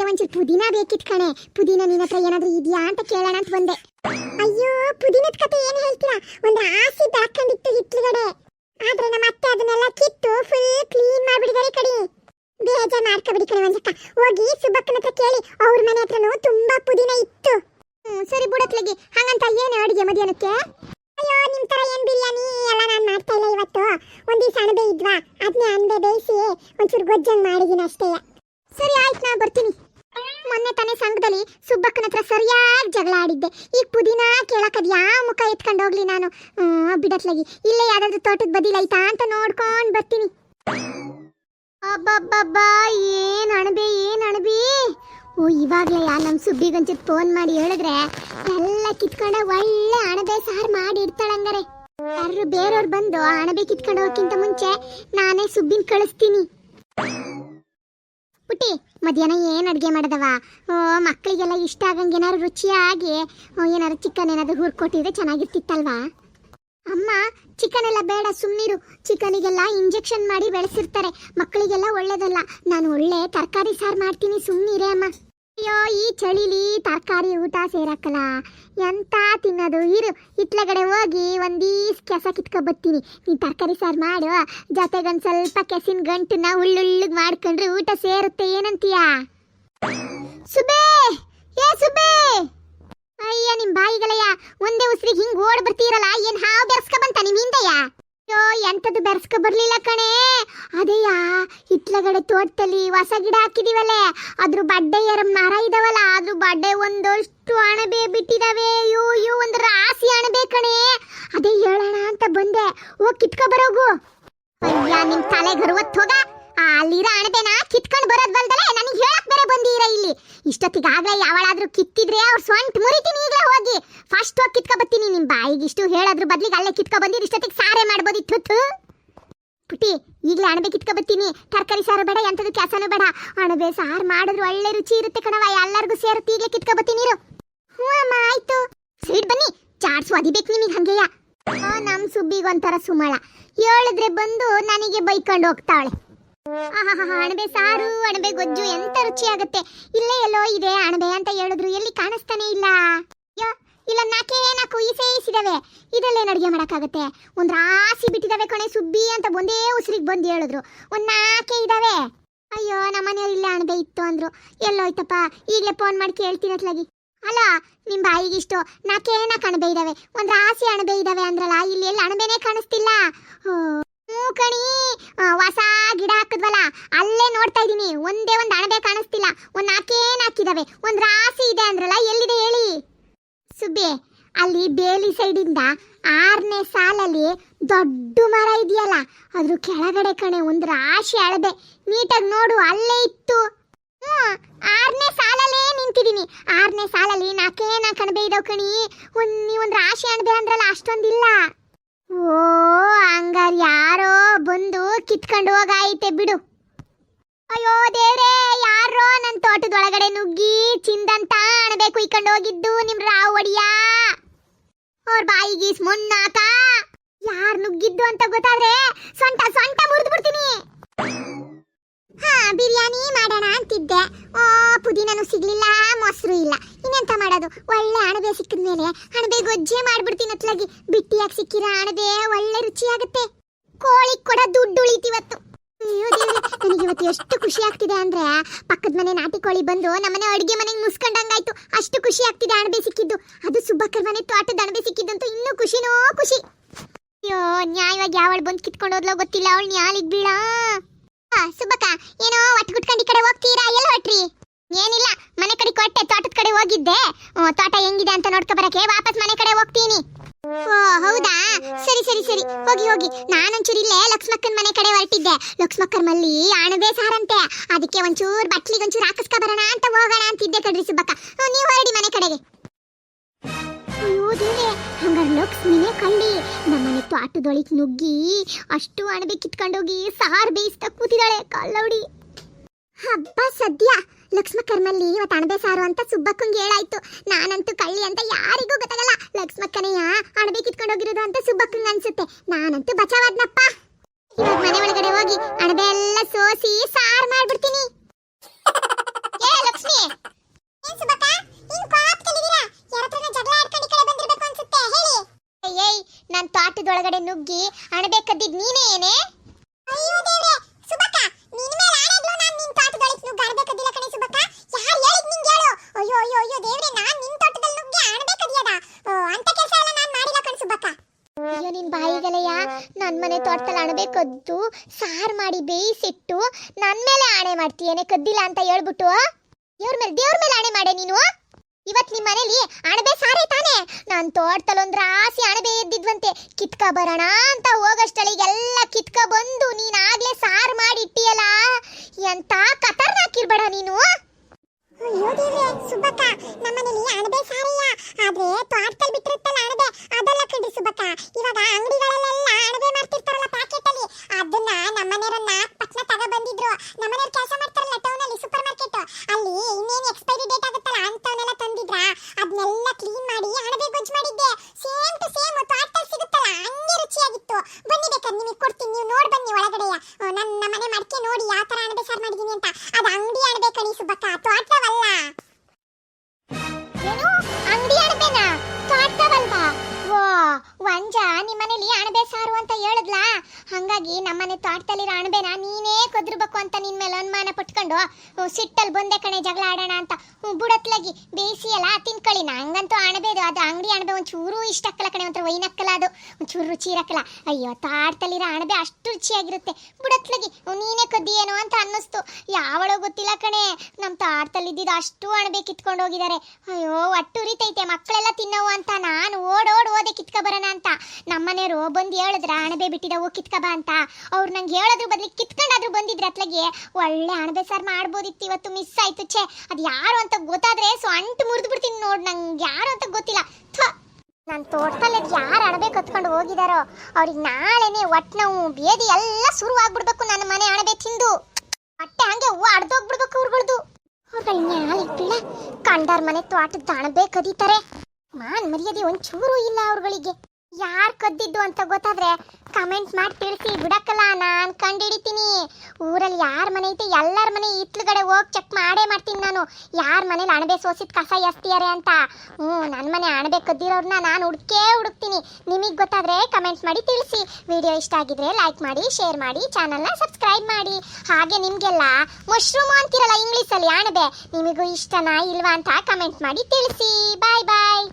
ಅದಕ್ಕೆ ಒಂಚೂರು ಪುದೀನ ಬೇಕಿತ್ತು ಕಣೆ. ಪುದೀನ ನಿನ್ನ ಹತ್ರ ಏನಾದ್ರೂ ಇದೆಯಾ ಅಂತ ಕೇಳೋಣ ಅಂತ ಬಂದೆ. ಅಯ್ಯೋ, ಪುದೀನದ ಕತೆ ಏನ್ ಹೇಳ್ತೀರಾ? ಒಂದು ಆಸಿ ಹಾಕೊಂಡಿತ್ತು ಹಿಟ್ಲುಗಡೆ. ಆದ್ರೆ ನಮ್ಮ ಅತ್ತೆ ಅದನ್ನೆಲ್ಲ ಕಿತ್ತು ಫುಲ್ ಕ್ಲೀನ್ ಮಾಡ್ಬಿಡಿದಾರೆ ಕಡಿ. ಬೇಜಾರ್ ಮಾಡ್ಕೊಬಿಡಿ ಕಣೆ ಒಂದಕ್ಕ ಹೋಗಿ ಸುಬ್ಬಕ್ಕನ ಹತ್ರ ಕೇಳಿ. ಅವ್ರ ಮನೆ ಹತ್ರನೂ ತುಂಬಾ ಪುದೀನ ಇತ್ತು. ಸರಿ ಬುಡತ್ಲಗೆ ಹಂಗಂತ ಏನು ಅಡಿಗೆ ಮಧ್ಯಾಹ್ನಕ್ಕೆ? ಅಯ್ಯೋ, ನಿಮ್ ತರ ಏನ್ ಬಿರಿಯಾನಿ ಎಲ್ಲ ನಾನು ಮಾಡ್ತಾ ಇಲ್ಲ ಇವತ್ತು. ಒಂದ್ ದಿವಸ ಅಣಬೆ ಇದ್ವಾ? ಅದನ್ನೇ ಅಣಬೆ ಬೇಯಿಸಿ ಒಂಚೂರು ಗೊಜ್ಜಂಗ್ ಮಾಡಿದೀನಿ ಅಷ್ಟೇ. ಸರಿ, ಆಯ್ತು ನಾ ಬರ್ತೀನಿ. ಮೊನ್ನೆ ತಾನೇ ಸಂಘದಲ್ಲಿ ಸುಬ್ಬಕ್ಕನ ಹತ್ರ ಸರಿಯಾಗಿ ಜಗಳ ಆಡಿದ್ದೆ. ಈಗ ಪುದೀನ ಕೇಳಕ್ಕದ ಯಾವ ಮುಖ ಎತ್ಕೊಂಡು ಹೋಗ್ಲಿ ನಾನು? ಬಿಡತ್ಲಾಗಿ. ಇಲ್ಲೇ ಯಾವ್ದಾದ್ರು ತೋಟದ ಬದಿಲೈತಾ ಅಂತ ನೋಡ್ಕೊಂಡ್ ಬರ್ತೀನಿ. ಅಬ್ಬಬ್ಬಬ್ಬಾ, ಏನ್ ಅಣಬೆ, ಏನ್ ಅಣಬಿ? ಓ, ಇವಾಗ್ಲೇ ಯಾ ನಮ್ ಸುಬ್ಬಿಗೊಂಚೂರು ಫೋನ್ ಮಾಡಿ ಹೇಳಿದ್ರೆ ಎಲ್ಲ ಕಿತ್ಕೊಂಡ ಒಳ್ಳೆ ಅಣಬೆ ಸಾರು ಮಾಡಿ ಇಡ್ತಾಳಂಗಾರೆ ಯಾರು ಬೇರೆಯವ್ರು ಬಂದು ಅಣಬೆ ಕಿತ್ಕೊಂಡು ಹೋಗಕ್ಕಿಂತ ಮುಂಚೆ ನಾನೇ ಸುಬ್ಬಿನ ಕಳಿಸ್ತೀನಿ. ಪುಟ್ಟಿ, ಮಧ್ಯಾಹ್ನ ಏನು ಅಡುಗೆ ಮಾಡಿದವ? ಓ, ಮಕ್ಕಳಿಗೆಲ್ಲ ಇಷ್ಟ ಆಗಂಗೆ ಏನಾದ್ರು ರುಚಿಯಾಗಿ ಏನಾದ್ರು ಚಿಕನ್ ಏನಾದ್ರು ಹುರ್ಕೊಟ್ಟಿದ್ರೆ ಚೆನ್ನಾಗಿರ್ತಿತ್ತಲ್ವಾ? ಅಮ್ಮ ಚಿಕನ್ ಎಲ್ಲ ಬೇಡ ಸುಮ್ಮನಿರು ಚಿಕನಿಗೆಲ್ಲ ಇಂಜೆಕ್ಷನ್ ಮಾಡಿ ಬೆಳೆಸಿರ್ತಾರೆ. ಮಕ್ಕಳಿಗೆಲ್ಲ ಒಳ್ಳೇದಲ್ಲ. ನಾನು ಒಳ್ಳೆ ತರಕಾರಿ ಸಾರು ಮಾಡ್ತೀನಿ ಸುಮ್ಮನಿರೇ ಅಮ್ಮ. ಅಯ್ಯೋ, ಈ ಚಳಿಲಿ ತರಕಾರಿ ಊಟ ಸೇರಕ್ಕಲ್ಲ ಎಂತ ತಿನ್ನೋದು? ಇರು ಇತ್ಲಗಡೆ ಹೋಗಿ ಒಂದೀಸ್ ಕೆಸ ಕಿತ್ಕೊಬತ್ತೀನಿ. ನೀನು ತರಕಾರಿ ಸಾರು ಮಾಡು, ಜೊತೆಗೊಂದು ಸ್ವಲ್ಪ ಕೆಸಿನ ಗಂಟನ್ನ ಉಳ್ಳುಳ್ಳಿಗೆ ಮಾಡ್ಕೊಂಡ್ರೆ ಊಟ ಸೇರುತ್ತೆ, ಏನಂತೀಯ? ಸುಬೇ ಏ ಸುಬೇ ಅಯ್ಯ, ನಿಮ್ ಬಾಯಿಗಳಯ್ಯ, ಒಂದೇ ಉಸಿರಿಗೆ ಹಿಂಗ್ ಓಡ್ ಬರ್ತೀರಲ್ಲ, ಏನ್ ಹಾವು ಬೆರ್ಸ್ಕ ಬಂತ ನಿಮ್ ಹಿಂದೆಯ? ಅಯ್ಯೋ ಎಂತದು ಬೆರ್ಸ್ಕ ಬರ್ಲಿಲ್ಲ ಕಣೆ. ಅದೇಯ ಹಿಟ್ಲಗಡೆ ತೋಟದಲ್ಲಿ ಹೊಸ ಗಿಡ ಹಾಕಿದೀವಲ್ಲ. ಅದ್ರ ಬಡ್ಡೆ ಎರ ಮರ ಇದಾವಲ್ಲ ಅದ್ರ ಬಡ್ಡೆ ಒಂದಷ್ಟು ಅಣಬೆ ಬಿಟ್ಟಿದಾವೆ. ಅಯ್ಯೋ ಅಯ್ಯೋ, ಒಂದ್ ರಾಸಿ ಅಣಬೆ ಕಣೆ. ಅದೇ ಹೇಳೋಣ ಅಂತ ಬಂದೆ. ಓ, ಕಿತ್ಕೊ ಬರೋಗು. ಅಯ್ಯ, ನಿಮ್ ತಲೆ ಗರ್ವತ್ ಹೋಗ. ಅಲ್ಲಿರೋ ಅಣಬೆನ ಕಿತ್ಕೊಂಡ್ ಬರೋದ್ ಬಲ್ದಲೆ ನನಗೆ ಹೇಳಕ್ ಬೇರೆ ಬಂದೀರ ಇಲ್ಲಿ? ಇಷ್ಟೊತ್ತಿಗಾಗ್ಲೇ ಯಾವಳಾದ್ರೂ ಕಿತ್ತಿದ್ರೆ ಅವ್ರ ಸ್ವಂಟ್ ಮುರಿತೀನಿ, ಈಗಲೇ ಹೋಗಿ. ಫಸ್ಟ್ ಹೋಗಿ ಕಿತ್ಕೊ ಬತ್ತೀನಿ ನಿಮ್ ಬಾಯಿಗೆ ಇಷ್ಟು ಹೇಳೋದ್ರ ಬದ್ಲಿಗೆ ಅಲ್ಲೇ ಕಿತ್ಕೊ ಬಂದಿದ್ದು ಇಷ್ಟೊತ್ತಿಗೆ ಸಾರೆ. ಪುಟಿ ಈಗಲೇ ಅಣಬೆ ಕಿತ್ಕೊ ಬತ್ತೀನಿ ತರಕಾರಿ ಸಾರು ಬೇಡ ಎಂಥದ್ದು ಕೆಲಸನೂ ಬೇಡ. ಅಣಬೆ ಸಾರು ಮಾಡಿದ್ರೆ ಒಳ್ಳೆ ರುಚಿ ಇರುತ್ತೆ ಕಣವ ಎಲ್ಲರಿಗೂ ಸೇರುತ್ತೆ ಈಗಲೇ ಕಿತ್ಕೊ ಬತ್ತೀನಿ ಇರು ಹ್ಞೂ ಅಮ್ಮ ಆಯ್ತು. ಸೀಟ್ ಬನ್ನಿ. ಚಾಟ್ಸು ಅದಿಬೇಕು ನಿಮಗೆ ಹಂಗೆಯ? ಆ, ನಮ್ ಸುಬ್ಬಿಗೆ ಒಂಥರ ಸುಮಳ. ಹೇಳಿದ್ರೆ ಬಂದು ನನಗೆ ಬೈಕೊಂಡು ಹೋಗ್ತಾಳೆ ಅಣಬೆ ಸಾರು ಅಣಬೆ ಗೊಜ್ಜು ಎಂತ ರುಚಿ ಆಗುತ್ತೆ. ಇಲ್ಲೇ ಎಲ್ಲೋ ಇದೆ ಅಣಬೆ ಅಂತ ಹೇಳಿದ್ರು. ಎಲ್ಲಿ ಕಾಣಿಸ್ತಾನೆ ಇಲ್ಲ. ಇಲ್ಲ, ನಾಕೆ ನಾಲ್ಕು ಈಸೆ ಈಸಿದಾವೆ. ಇದರಲ್ಲೇನು ಅಡುಗೆ ಮಾಡೋಕ್ಕಾಗುತ್ತೆ? ಒಂದು ರಾಸಿ ಬಿಟ್ಟಿದಾವೆ ಕಣೆ, ಸುಬ್ಬಿ ಅಂತ ಒಂದೇ ಉಸಿರಿಗೆ ಬಂದು ಹೇಳಿದ್ರು. ಒಂದು ನಾಲ್ಕೇ ಇದಾವೆ? ಅಯ್ಯೋ ನಮ್ಮನೆಯವ್ರು ಇಲ್ಲ ಅಣಬೆ ಇತ್ತು ಅಂದ್ರು. ಎಲ್ಲೋಯ್ತಪ್ಪ, ಈಗಲೇ ಫೋನ್ ಮಾಡಿ ಕೇಳ್ತೀನಿ ಅತ್ಲಾಗಿ. ಅಲ್ಲ ನಿಮ್ಮ ಬಾಯಿಗೆ ಇಷ್ಟು ನಾಕೆ ನಾಲ್ಕು ಅಣಬೆ ಇದಾವೆ? ಒಂದು ರಾಸಿ ಅಣಬೆ ಇದಾವೆ ಅಂದ್ರಲ್ಲ, ಇಲ್ಲಿ ಎಲ್ಲಿ ಅಣಬೆನೇ ಕಾಣಿಸ್ತಿಲ್ಲ. ಕಣಿ. ಹೊಸ ಗಿಡ ಹಾಕಿದ್ವಲ್ಲ, ಅಲ್ಲೇ ನೋಡ್ತಾ ಇದ್ದೀನಿ ಒಂದೇ ಒಂದು ಅಣಬೆ ಕಾಣಿಸ್ತಿಲ್ಲ. ಒಂದು ನಾಲ್ಕೇ ನಾಲ್ಕಿದಾವೆ ಒಂದು ರಾಸಿ ಇದೆ ಅಂದ್ರಲ್ಲ, ಎಲ್ಲಿದೆ ಸುಬ್ಬಿ ಅಲ್ಲಿ ಬೇಲಿ ಸೈಡಿಂದ ಆರನೇ ಸಾಲಲ್ಲಿ ದೊಡ್ಡ ಮರ ಇದೆಯಲ್ಲ, ಅದ್ರ ಕೆಳಗಡೆ ಕಣೆ ಒಂದು ರಾಶಿ ಅಳದೆ, ನೀಟಾಗಿ ನೋಡು, ಅಲ್ಲೇ ಇತ್ತು. ಆರನೇ ಸಾಲಲ್ಲೇ ನಿಂತಿದ್ದೀನಿ ಆರನೇ ಸಾಲಲ್ಲಿ ನಾಕೇನ ನಾಲ್ಕು ಅಣಬೆ ಇದಾವ್ ಕಣಿ? ಒಂದು ನೀವೊಂದು ರಾಶಿ ಅಣಬೆ ಅಂದ್ರಲ್ಲ, ಅಷ್ಟೊಂದಿಲ್ಲ. ಓ, ಹಂಗಾರ್ ಯಾರೋ ಬಂದು ಕಿತ್ಕೊಂಡು ಹೋಗಾಯ್ತೆ ಬಿಡು. ಅಯ್ಯೋ ದೇವ್ರೇ, ಯಾರೋ ನನ್ನ ತೋಟದೊಳಗಡೆ ನುಗ್ಗಿ ಚಿಂದಂತ ಅಣಬೆ ಕುಯ್ಕೊಂಡು ಹೋಗಿದ್ದು ನಿಮ್ ರಾವ್ ಒಡಿಯ ಅವ್ರ ಬಾಯಿಗೆ ಮುನ್ನಾಕ. ಯಾರ್ ನುಗ್ಗಿದ್ದು ಅಂತ ಗೊತ್ತಾದ್ರೆ ಸೊಂಟ ಸೊಂಟ ಮುರಿದು ಬಿಡ್ತೀನಿ. ಹಾ, ಬಿರಿಯಾನಿ ಮಾಡೋಣ ಅಂತಿದ್ದೆ. ಓ, ಪುದೀನನು ಸಿಗ್ಲಿಲ್ಲ, ಮೊಸರು ಇಲ್ಲ. ಇನ್ನೆಂತ ಮಾಡೋದು? ಒಳ್ಳೆ ಅಣಬೆ ಸಿಕ್ಕಿದ ಮೇಲೆ ಅಣಬೆ ಗೊಜ್ಜೆ ಮಾಡ್ಬಿಡ್ತೀನಿ ಅತ್ಲಾಗಿ. ಬಿಟ್ಟಿಯಾಗಿ ಸಿಕ್ಕಿರೋ ಅಣಬೆ ಒಳ್ಳೆ ರುಚಿಯಾಗುತ್ತೆ. ಕೋಳಿ ಕೂಡ ದುಡ್ಡು ಉಳಿತಿವತ್ತು. ಇವತ್ತು ಎಷ್ಟು ಖುಷಿ ಆಗ್ತಿದೆ ಅಂದ್ರೆ ಪಕ್ಕದ ಮನೆ ನಾಟಿ ಕೋಳಿ ಬಂದು ನಮ್ಮನೆ ಅಡುಗೆ ಮನೆಗೆ ಮುಸ್ಕೊಂಡಂಗಾಯ್ತು. ಅಷ್ಟು ಖುಷಿ ಆಗ್ತಿದೆ ಅಣಬೆ ಸಿಕ್ಕಿದ್ದು. ಅದು ಸುಬ್ಬಕ್ಕರ್ ಮನೆ ತೋಟದ ಅಣಬೆ ಸಿಕ್ಕಿದ್ದಂತೂ ಇನ್ನೂ ಖುಷಿನೋ ಖುಷಿ. ಅಯ್ಯೋ, ನ್ಯಾಯವಾಗಿ ಯಾವಳು ಬಂದು ಕಿತ್ಕೊಂಡು ಹೋದ್ಲೋ ಗೊತ್ತಿಲ್ಲ, ಅವಳು ನ್ಯಾಲಿಗ್ ಬೀಳ. ಸುಬ್ಬಕ್ಕ, ಏನೋ ಒಟ್ಟು ಗುಟ್ಕೊಂಡು ಈ ಕಡೆ ಹೋಗ್ತೀರಾ? ಎಲ್ಲ ಹೊಟ್ರಿ. ಏನಿಲ್ಲ, ಮನೆ ಕಡೆ ಕೊಟ್ಟೆ, ತೋಟದ ಕಡೆ ಹೋಗಿದ್ದೆ. ತೋಟ ಹೆಂಗಿದೆ ಅಂತ ನೋಡ್ಕೊ ಬರಕ್ಕೆ. ವಾಪಸ್ ಮನೆ ಕಡೆ ಹೋಗ್ತೀನಿ. ಹೌದಾ? ಸರಿ ಸರಿ ಸರಿ. ಹೋಗಿ ಹೋಗಿ. ನಾನೊಂಚೂರು ಇಲ್ಲೇ ಲಕ್ಷ್ಮಕ್ಕನ ಮನೆ ಕಡೆ ಹೊರಟಿದ್ದೆ. ಲಕ್ಷ್ಮಕ್ಕರ್ ಮಲ್ಲಿ ಅಣಬೆ ಸಾರಂತೆ. ಅದಕ್ಕೆ ಒಂಚೂರು ಬಟ್ಲಿಗೆ ಒಂಚೂರು ಹಾಕಿಸ್ಕ ಬರೋಣ ಅಂತ ಹೋಗೋಣ ಅಂತಿದ್ದೆ ಕಡ್ರಿ ಸುಬ್ಬಕ್ಕ. ನೀವು ಹೊರಡಿ ಮನೆ ಕಡೆಗೆ. ಅಯ್ಯೋ, ದೇವ್ರೆ, ಹಂಗಾರೆ ಲಕ್ಷ್ಮಿನೇ ಕಳ್ಳಿ. ನಮ್ಮನೆ ತೋಟದೊಳಗೆ ನುಗ್ಗಿ ಅಷ್ಟು ಅಣಬೆ ಕಿತ್ಕೊಂಡೋಗಿ ಸಾರ್ ಬೇಯಿಸ್ತಾ ಕೂತಿದ್ದಾಳೆ ಕಲ್ಲೌಡಿ. ಹಬ್ಬ ಸದ್ಯ. ಲಕ್ಷ್ಮ ಕರ್ಮಲ್ಲಿ ಇವತ್ತು ಅಣಬೆ ಸಾರು ಅಂತ ಸುಬ್ಬಕ್ಕಂಗೆ ಹೇಳಾಯ್ತು. ನಾನಂತೂ ಕಳ್ಳಿ ಅಂತ ಯಾರಿಗೂ ಗೊತ್ತಾಗಲ್ಲ. ಲಕ್ಷ್ಮಕ್ಕನೆಯ ಅಣಬೆ ಕಿತ್ಕೊಂಡೋಗಿರೋದು ಅಂತ ಸುಬ್ಬಕ್ಕಂಗೆ ಅನ್ಸುತ್ತೆ. ನಾನಂತೂ ಬಚಾವಾದ್ನಪ್ಪ. ಇವಾಗ ಮನೆ ಒಳಗಡೆ ಹೋಗಿ ತೋಟದಲ್ಲಿ ಅಣಬೆ ಕದ್ದು ಸಾರ್ ಮಾಡಿ ಬೇಯಿಸಿಟ್ಟು ನನ್ ಮೇಲೆ ಆಣೆ ಮಾಡ್ತೀಯೇನೆ, ಕದ್ದಿಲ್ಲ ಅಂತ ಹೇಳ್ಬಿಟ್ಟು? ದೇವ್ರ ಮೇಲೆ ದೇವ್ರ ಮೇಲೆ ಆಣೆ ಮಾಡೆ ನೀನು? ಇವತ್ ನಿಮ್ ಮನೇಲಿ ಅಣಬೆ ಸಾರೇ ತಾನೆ? ನಾನ್ ತೋಟದಲ್ಲಿ ಒಂದ್ ಅಣಬೆ ಎದ್ದಿದ್ವಂತೆ. ಕಿತ್ಕ ಬರೋಣ ಅಂತ ಹೋಗಷ್ಟಳಿಗೆಲ್ಲ ಕಿತ್ಕ ಬಂದು ನೀನ್ ಆಗ್ಲೇ ಸಾರ್ ಮಾಡಿ ಇಟ್ಟಿಯಲ್ಲ ಎಂತ ಕತರ್ನಾಕಿರ್ಬೇಡ ನೀನು ಅಯ್ಯೋ ದೇವ್ರೆ ಸುಬ್ಬಕ್ಕ ನಮ್ಮನೇಲಿ ಅಣಬೆ ಸಾರಯ್ಯ ಆದ್ರೆ ತೋಟದಲ್ಲಿ ಬಿಟ್ಟಿರುತ್ತಲ್ಲ ಅಣಬೆ ಅದೆಲ್ಲ ಕಣ್ರಿ ಸುಬ್ಬಕ್ಕ ಇವಾಗ ಅಂಗಡಿಗಳಲ್ಲೆಲ್ಲ ಅಣಬೆ ಮಾಡ್ತಿರ್ತಾರಲ್ಲ ಪ್ಯಾಕೆಟ್ ಅಲ್ಲಿ ಅದನ್ನ ನಮ್ಮನೆಯವ್ರ ನಾಲ್ಕು ಪಟ್ನ ತಗ ಬಂದಿದ್ರು ನಮ್ಮನೆಯವ್ರು ಕೆಲಸ ಮಾಡ್ತಾರಲ್ಲ ಟೌನ್ ಅಲ್ಲಿ ಸೂಪರ್ ಮಾರ್ಕೆಟ್ ಅಲ್ಲಿ ಇನ್ನೇನು ಎಕ್ಸ್ಪೈರಿ ಡೇಟ್ ಆಗುತ್ತಲ್ಲ ಅಂತವನ್ನೆಲ್ಲ ತಂದಿದ್ರ? ಅದನ್ನೆಲ್ಲ ಕ್ಲೀನ್ ಮಾಡಿ ಅಣಬೆ ಗೊಜ್ಜು ಮಾಡಿದ್ದೆ. ಸೇಮ್ ಟು ಸೇಮ್ ತೋಟದಲ್ಲಿ ಸಿಗುತ್ತಲ್ಲ, ಹಂಗೆ ರುಚಿಯಾಗಿತ್ತು. ಬನ್ನಿ ಬೇಕಾದ್ರೆ ನಿಮಗೆ ಕೊಡ್ತೀನಿ, ನೀವು ನೋಡಿ ಬನ್ನಿ ಒಳಗಡೆಯ ನನ್ನ ಮನೆ ಮಡಿಕೆ ನೋಡಿ ಯಾವ ತರ ಅಣಬೆ ಸಾರು ಮಾಡಿದೀನಿ ಅಂತ. ಅದು ಅಂಗಡಿ ಅಣಬೆ ಕಣಿ, ಸುಬ್ಬಕ್ಕ. ತೋಟವಲ್ಲ ವಂಜ, ನಿಮ್ಮನೇಲಿ ಅಣಬೆ ಸಾರು ಅಂತ ಹೇಳಿದ್ಲಾ? ಹಂಗಾಗಿ ನಮ್ಮನೆ ತೋಟದಲ್ಲಿರೋ ಅಣಬೆನ ನೀನೇ ಕೊದ್ರಬೇಕು ಅಂತ ನಿನ್ ಮೇಲೆ ಅನುಮಾನ ಪಟ್ಕೊಂಡು ಸಿಟ್ಟಲ್ಲಿ ಬಂದೆ ಕಣೆ ಜಗಳ ಆಡೋಣ ಅಂತ ಬುಡತ್ಲಗಿ ಬೇಯಿಸಿಯಲ್ಲ ತಿನ್ಕೊಳ್ಳಿ. ನಂಗಂತೂ ಅಣಬೆದು, ಅದು ಅಂಗಡಿ ಅಣಬೆ ಒಂಚೂರು ಇಷ್ಟ ಹಾಕಲ್ಲ ಕಣೆ, ಒಂಥರ ವೈನಕ್ಕಲ್ಲ ಅದು, ಒಂಚೂರು ರುಚಿ ಇರಕ್ಕಲ್ಲ ಅಯ್ಯೋ, ತೋಟದಲ್ಲಿರೋ ಅಣಬೆ ಅಷ್ಟು ರುಚಿಯಾಗಿರುತ್ತೆ. ಬುಡತ್ಲಗಿ ನೀನೇ ನೀನೇ ಏನೋ ಅಂತ ಅನ್ನಿಸ್ತು. ಯಾವಳೋ ಗೊತ್ತಿಲ್ಲ ಕಣೆ. ನಮ್ಮ ಇದ್ದಿದ್ದು ಅಷ್ಟು ಅಣಬೆ ಕಿತ್ಕೊಂಡು ಹೋಗಿದ್ದಾರೆ. ಅಯ್ಯೋ ಅಟ್ಟು ಉರಿತೈತೆ. ಮಕ್ಕಳೆಲ್ಲ ತಿನ್ನೋವು ಅಂತ ನಾನು ಓಡೋಡ್ ಓದೆ ಕಿತ್ಕ ಬರೋಣ ಅಂತ. ನಮ್ಮನೆಯವರು ಬಂದು ಹೇಳಿದ್ರ, ಅಣಬೆ ಬಿಟ್ಟಿದವು, ಕಿತ್ಕ ಬಾ ಅಂತ. ಅವ್ರು ನಂಗೆ ಹೇಳೋದ್ರ ಬದಲಿಗೆ ಕಿತ್ಕೊಂಡಾದ್ರೂ ಬಂದಿದ್ರೆ ಅತ್ಲಗೆ ಒಳ್ಳೆ ಅಣಬೆ ಸರ್ ಮಾಡ್ಬೋದಿತ್ತು. ಇವತ್ತು ಮಿಸ್ ಆಯ್ತು ಛೇ. ಅದು ಯಾರು ಅಂತ ಗೊತ್ತಾದ್ರೆ ಸೊ ಅಂಟು ಮುರಿದು ಬಿಡ್ತೀನಿ ನೋಡ್. ನಂಗೆ ಯಾರು ಅಂತ ಗೊತ್ತಿಲ್ಲ. ನನ್ನ ತೋಟದಲ್ಲಿ ಯಾರು ಅಣಬೆ ಕತ್ಕೊಂಡು ಹೋಗಿದಾರೋ. ಅವ್ರಿಗೆ ನಾಳೆನೇ ಒಟ್ಟು ನಾವು ಬೇದಿ ಎಲ್ಲ ಶುರುವಾಗ್ಬಿಡ್ಬೇಕು ನನ್ನ ಮನೆ ಅಣಬೆ ತಿಂದು. ಕಂಡಾರ್ ಮನೆ ತ್ವಾಟದ ದಾಣಬೇ ಕದೀತಾರೆ. ಮಾನ್ ಮರ್ಯಾದೆ ಒಂಚೂರು ಇಲ್ಲ ಅವ್ರುಗಳಿಗೆ. ಯಾರ್ ಕದ್ದಿದ್ದು ಅಂತ ಗೊತ್ತಾದ್ರೆ ಕಮೆಂಟ್ ಮಾಡಿ ತಿಳಿಸಿ, ಬಿಡಕ್ಕಲ್ಲ, ನಾನು ಕಂಡಿಡಿತೀನಿ. ಊರಲ್ಲಿ ಯಾರ ಮನೆ ಐತೆ, ಎಲ್ಲರ ಮನೆ ಇತ್ಲುಗಡೆ ಹೋಗಿ ಚೆಕ್ ಮಾಡೇ ಮಾಡ್ತೀನಿ ನಾನು. ಯಾರ ಮನೇಲಿ ಅಣಬೆ ಸೋಸಿದ ಕಸ ಎಸ್ತಿಯಾರೆ ಅಂತ. ಹ್ಞೂ ನನ್ನ ಮನೆ ಅಣಬೆ ಕದ್ದಿರೋರ್ನ ನಾನು ಹುಡುಕೇ ಹುಡುಕ್ತೀನಿ. ನಿಮಗೆ ಗೊತ್ತಾದರೆ ಕಮೆಂಟ್ ಮಾಡಿ ತಿಳಿಸಿ. ವಿಡಿಯೋ ಇಷ್ಟ ಆಗಿದ್ರೆ ಲೈಕ್ ಮಾಡಿ ಶೇರ್ ಮಾಡಿ ಚಾನಲ್ನ ಸಬ್ಸ್ಕ್ರೈಬ್ ಮಾಡಿ. ಹಾಗೆ ನಿಮಗೆಲ್ಲ ಮಶ್ರೂಮ್ ಅಂತಿರಲ್ಲ ಇಂಗ್ಲೀಷಲ್ಲಿ ಅಣಬೆ, ನಿಮಗೂ ಇಷ್ಟನಾ ಇಲ್ವಾ ಅಂತ ಕಮೆಂಟ್ ಮಾಡಿ ತಿಳಿಸಿ. ಬಾಯ್ ಬಾಯ್